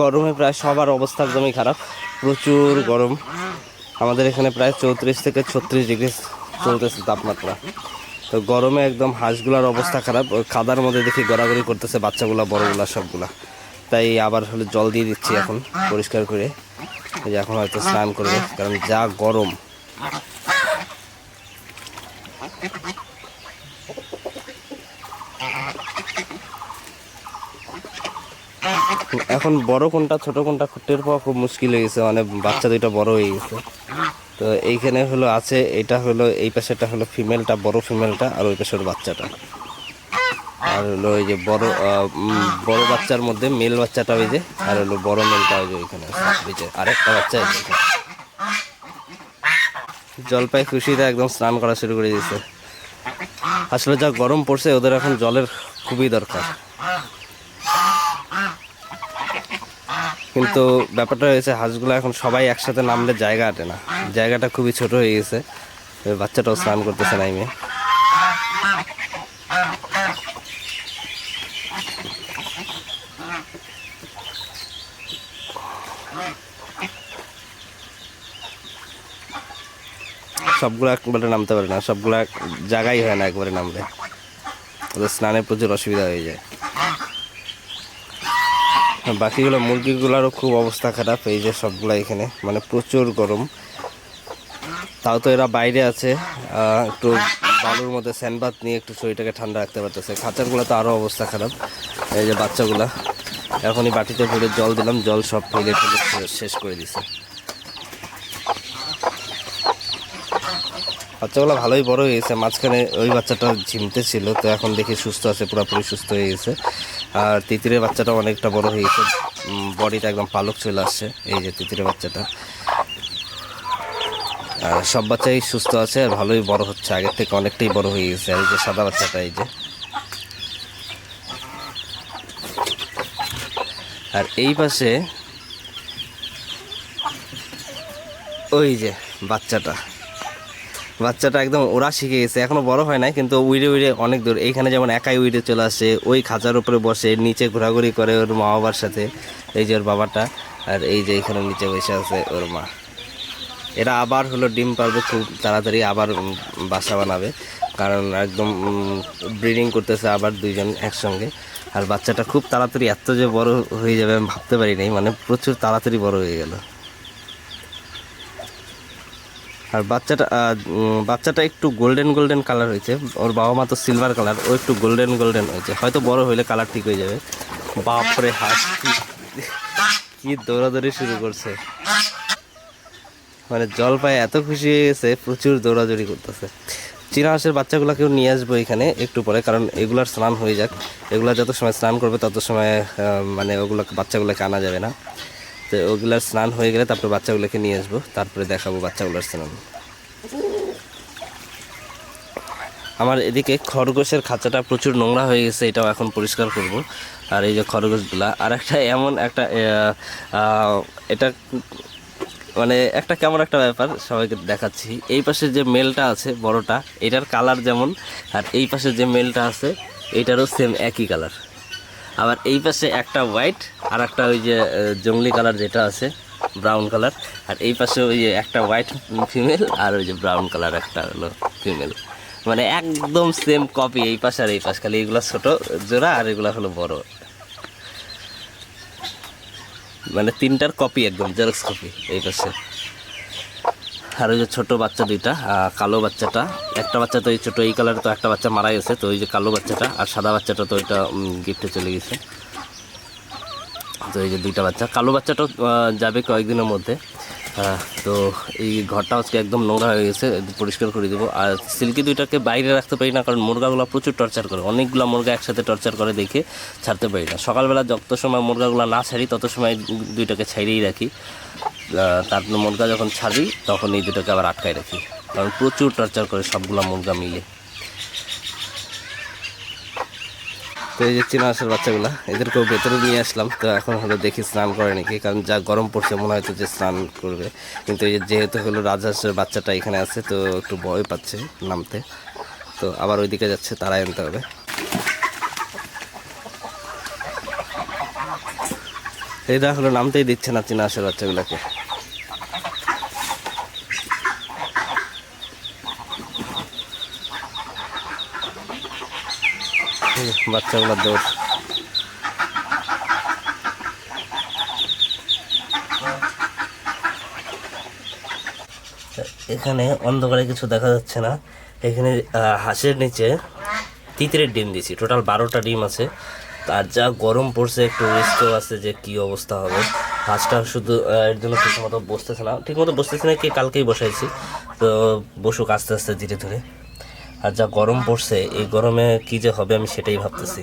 গরমে প্রায় সবার অবস্থা একদমই খারাপ। প্রচুর গরম। আমাদের এখানে প্রায় চৌত্রিশ থেকে ছত্রিশ ডিগ্রি চলতেছে তাপমাত্রা। তো গরমে একদম হাঁসগুলার অবস্থা খারাপ। কাদার মধ্যে দেখি গড়াগড়ি করতেছে বাচ্চাগুলা, বড়গুলা, সবগুলা। তাই আবার হলে জল দিয়ে দিচ্ছি এখন পরিষ্কার করে। এখন হয়তো স্নান করবে, কারণ যা গরম। এখন বড় কোনটা, ছোট কোনটা টের পাওয়া খুব মুশকিল হয়ে গেছে। মানে বাচ্চা দুইটা বড় হয়ে গেছে। তো এইখানে হলো আছে, এটা হলো, এই পাশেটা হলো ফিমেলটা, বড় ফিমেলটা, আর ওই পাশের বাচ্চাটা। আর হলো ওই যে বড় বড় বাচ্চার মধ্যে মেল বাচ্চাটা ওই যে, আর হলো বড় মেলটা ওই যে ওইখানে আরেকটা বাচ্চা জলপাই খুশিতে একদম স্নান করা শুরু করে দিয়েছে। আসলে যা গরম পড়ছে, ওদের এখন জলের খুবই দরকার। কিন্তু ব্যাপারটা হয়েছে, হাঁসগুলো এখন সবাই একসাথে নামলে জায়গা আটে না। জায়গাটা খুবই ছোট হয়ে গেছে। বাচ্চাটাও স্নান করতেছে নাইমে সবগুলো একবারে নামতে পারে না, সবগুলো জায়গাই হয় না একবারে নামলে। ওদের স্নানে প্রচুর অসুবিধা হয়ে যায়। বাকিগুলো মুরগিগুলোরও খুব অবস্থা খারাপ, এই যে সবগুলো এখানে। মানে প্রচুর গরম। তাও তো এরা বাইরে আছে। একটু বালুর মধ্যে স্যানবাদ নিয়ে একটু শরীরটাকে ঠান্ডা রাখতে পারতেছে। খাঁচারগুলো তো আরও অবস্থা খারাপ। এই যে বাচ্চাগুলা। এখনই বাটিতে ভরে জল দিলাম, জল সব ফেলে ফেলে শেষ করে দিছে। বাচ্চাগুলো ভালোই বড় হয়ে গেছে। মাঝখানে ওই বাচ্চাটা ঝিমতে ছিল, তো এখন দেখি সুস্থ আছে, পুরোপুরি সুস্থ হয়ে গেছে। আর তিতিরের বাচ্চাটা অনেকটা বড় হয়ে গেছে। বডিটা একদম পালক চলে আসছে, এই যে তিতিরের বাচ্চাটা। আর সব বাচ্চাই সুস্থ আছে আর ভালোই বড় হচ্ছে, আগের থেকে অনেকটাই বড় হয়ে গেছে। এই যে সাদা বাচ্চাটা, এই যে। আর এই পাশে ওই যে বাচ্চাটা। বাচ্চাটা একদম ওরা শিখে গেছে, এখনও বড় হয় নাই, কিন্তু উইড়ে উইড়ে অনেক দূর। এইখানে যেমন একাই উইড়ে চলে আসে, ওই খাঁচার উপরে বসে, নিচে ঘোরাঘুরি করে ওর মা বাবার সাথে, এই যে ওর বাবাটা, আর এই যে এখানে নিচে বসে আছে ওর মা। এরা আবার হলো ডিম পারবে খুব তাড়াতাড়ি, আবার বাসা বানাবে, কারণ একদম ব্রিডিং করতেছে আবার দুইজন একসঙ্গে। আর বাচ্চাটা খুব তাড়াতাড়ি, এত যে বড় হয়ে যাবে আমি ভাবতে পারি নাই মানে প্রচুর তাড়াতাড়ি বড় হয়ে গেল। আর বাচ্চাটা বাচ্চাটা একটু গোল্ডেন গোল্ডেন কালার হয়েছে। ওর বাবা মা তো সিলভার কালার ও একটু গোল্ডেন গোল্ডেন হয়েছে। হয়তো বড় হইলে কালার ঠিক হয়ে যাবে। বাপরে কি- কি দৌড়াদৌড়ি শুরু করছে। মানে জল পায়ে এত খুশি হয়ে গেছে, প্রচুর দৌড়াদৌড়ি করতেছে। চীনা হাঁসের বাচ্চাগুলোকেও নিয়ে আসব এখানে একটু পরে, কারণ এগুলার স্নান হয়ে যাক। এগুলা যত সময় স্নান করবে, তত সময় মানে ওগুলো বাচ্চাগুলোকে আনা যাবে না। তো ওগুলার স্নান হয়ে গেলে তারপরে বাচ্চাগুলোকে নিয়ে আসব, তারপরে দেখাবো বাচ্চাগুলোর স্নান। আমার এদিকে খরগোশের খাঁচাটা প্রচুর নোংরা হয়ে গেছে, এটাও এখন পরিষ্কার করব। আর এই যে খরগোশগুলা, আর একটা এমন একটা এটা মানে একটা কেমন একটা ব্যাপার, সবাইকে দেখাচ্ছি। এই পাশে যে মেলটা আছে, বড়টা, এটার কালার যেমন, আর এই পাশে যে মেলটা আছে, এটারও সেম একই কালার। আবার এই পাশে একটা হোয়াইট আর একটা ওই যে জংলি কালার যেটা আছে ব্রাউন কালার আর এই পাশে ওই যে একটা হোয়াইট ফিমেল আর ওই যে ব্রাউন কালার একটা হলো ফিমেল মানে একদম সেম কপি এই পাশে আর এই পাশ, খালি এগুলো ছোট জোড়া আর এগুলো হলো বড়। মানে তিনটার কপি একদম জেরক্স কপি এই পাশে। আর ওই যে ছোট বাচ্চা দুইটা কালো বাচ্চাটা। একটা বাচ্চা তো এই ছোটো, এই কালার তো একটা বাচ্চা মারা গেছে, তো ওই যে কালো বাচ্চাটা আর সাদা বাচ্চাটা তো ওইটা গিফটে চলে গেছে। তো এই যে দুইটা বাচ্চা। কালো বাচ্চাটাও যাবে কয়েকদিনের মধ্যে। তো এই ঘরটা আজকে একদম নোংরা হয়ে গেছে, পরিষ্কার করে দেবো। আর সিল্কি দুইটাকে বাইরে রাখতে পারি না, কারণ মুরগাগুলো প্রচুর টর্চার করে। অনেকগুলো মুরগা একসাথে টর্চার করে দেখে ছাড়তে পারি না। সকালবেলা যত সময় মুরগাগুলো না ছাড়ি, তত সময় দুইটাকে ছাড়িয়েই রাখি। তারপর মুরগা যখন ছাড়ি, তখন এই দুটোকে আবার আটকায় রাখি। কারণ প্রচুর টর্চার করে সবগুলো মুরগা মিলে। তো এই যে চীনা হাঁসের বাচ্চাগুলো, এদেরকেও ভেতরে নিয়ে আসলাম। তো এখন হলো দেখি স্নান করে নাকি, কারণ যা গরম পড়ছে, মনে হয়তো যে স্নান করবে। কিন্তু এই যেহেতু হলো রাজহাঁসের বাচ্চাটা এখানে আছে, তো একটু ভয় পাচ্ছে নামতে। তো আবার ওইদিকে যাচ্ছে, তারাই আনতে হবে। এরা হলো নামতেই দিচ্ছে না চীনা হাঁসের বাচ্চাগুলোকে। বাচ্চাগুলোর দৌড় এখানে অন্ধকারে কিছু দেখা যাচ্ছে না। এখানে হাঁসের নিচে তিতিরের ডিম দিছি টোটাল বারোটা ডিম আছে। তার যা গরম পড়ছে, একটু রিস্কও আছে যে কি অবস্থা হবে। হাঁসটা শুধু এর জন্য ঠিক মতো বসতেছে না। ঠিক মতো বসতেছে না, কি কালকেই বসাইছি। তো বসুক আস্তে আস্তে ধীরে ধীরে। আর যা গরম পড়ছে এই গরমে কি যে হবে আমি সেটাই ভাবতেছি।